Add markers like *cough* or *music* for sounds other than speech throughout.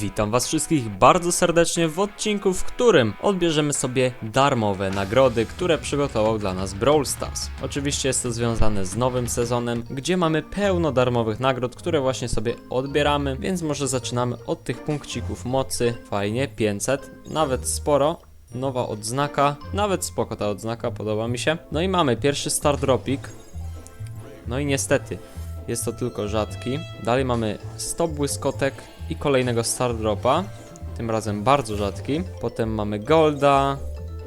Witam was wszystkich bardzo serdecznie w odcinku, w którym odbierzemy sobie darmowe nagrody, które przygotował dla nas Brawl Stars. Oczywiście jest to związane z nowym sezonem, gdzie mamy pełno darmowych nagród, które właśnie sobie odbieramy, więc może zaczynamy od tych punkcików mocy. Fajnie, 500, nawet sporo. Nowa odznaka, nawet spoko ta odznaka, podoba mi się. No i mamy pierwszy Star Dropik, no i niestety, jest to tylko rzadki. Dalej mamy 100 błyskotek i kolejnego Star Dropa. Tym razem bardzo rzadki. Potem mamy Golda,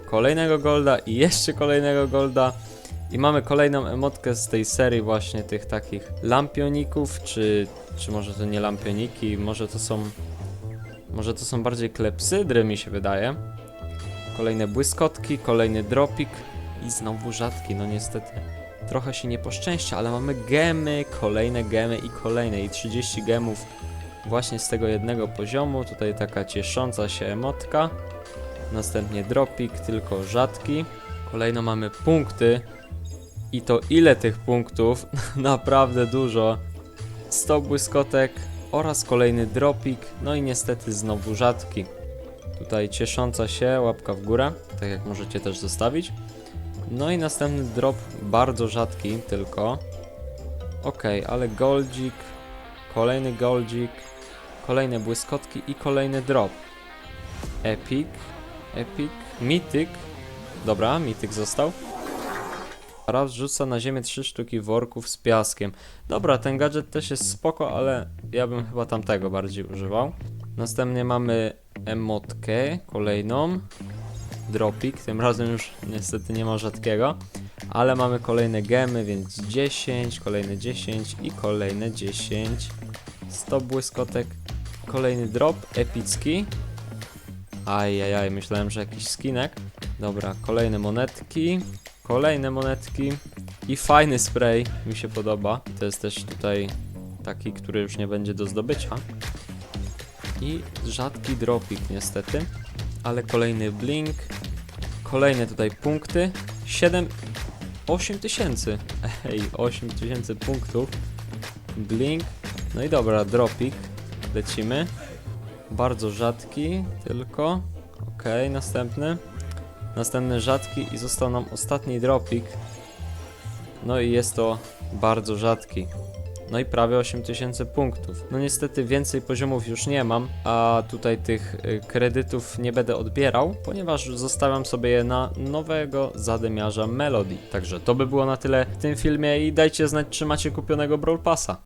kolejnego Golda i jeszcze kolejnego Golda. I mamy kolejną emotkę z tej serii właśnie tych takich lampioników, czy, czy może to nie lampioniki, może to są... Może to są bardziej klepsydry mi się wydaje. Kolejne błyskotki, kolejny dropik i znowu rzadki, no niestety trochę się nie poszczęścia, ale mamy gemy, kolejne gemy i kolejne i 30 gemów właśnie z tego jednego poziomu. Tutaj taka ciesząca się emotka. Następnie dropik, tylko rzadki. Kolejno mamy punkty. I to ile tych punktów? *laughs* Naprawdę dużo. 100 błyskotek oraz kolejny dropik. No i niestety znowu rzadki. Tutaj ciesząca się, łapka w górę, tak jak możecie też zostawić. No i następny drop, bardzo rzadki tylko. Okej, ale goldzik, kolejny goldzik, kolejne błyskotki i kolejny drop. Epic, epic, mityk. Dobra, mityk został. Raz rzuca na ziemię trzy sztuki worków z piaskiem. Dobra, ten gadżet też jest spoko, ale ja bym chyba tamtego bardziej używał. Następnie mamy emotkę, kolejną dropik. Tym razem już niestety nie ma rzadkiego, ale mamy kolejne gemy, więc 10, kolejne 10 i kolejne 10. 100 błyskotek, kolejny drop epicki. Ajajaj, myślałem, że jakiś skinek. Dobra, kolejne monetki, kolejne monetki i fajny spray, mi się podoba. To jest też tutaj taki, który już nie będzie do zdobycia. I rzadki dropik niestety, ale kolejny blink, Kolejne tutaj punkty. 7. 8 tysięcy. *laughs* Ej, 8 tysięcy punktów. Blink. No i dobra, dropik. Lecimy. Bardzo rzadki, tylko. Okej, następny. Następny rzadki i został nam ostatni dropik. No i jest to bardzo rzadki. No i prawie 8000 punktów. No niestety więcej poziomów już nie mam, a tutaj tych y, kredytów nie będę odbierał, ponieważ zostawiam sobie je na nowego zadymiarza Melody. Także to by było na tyle w tym filmie i dajcie znać, czy macie kupionego Brawl Passa.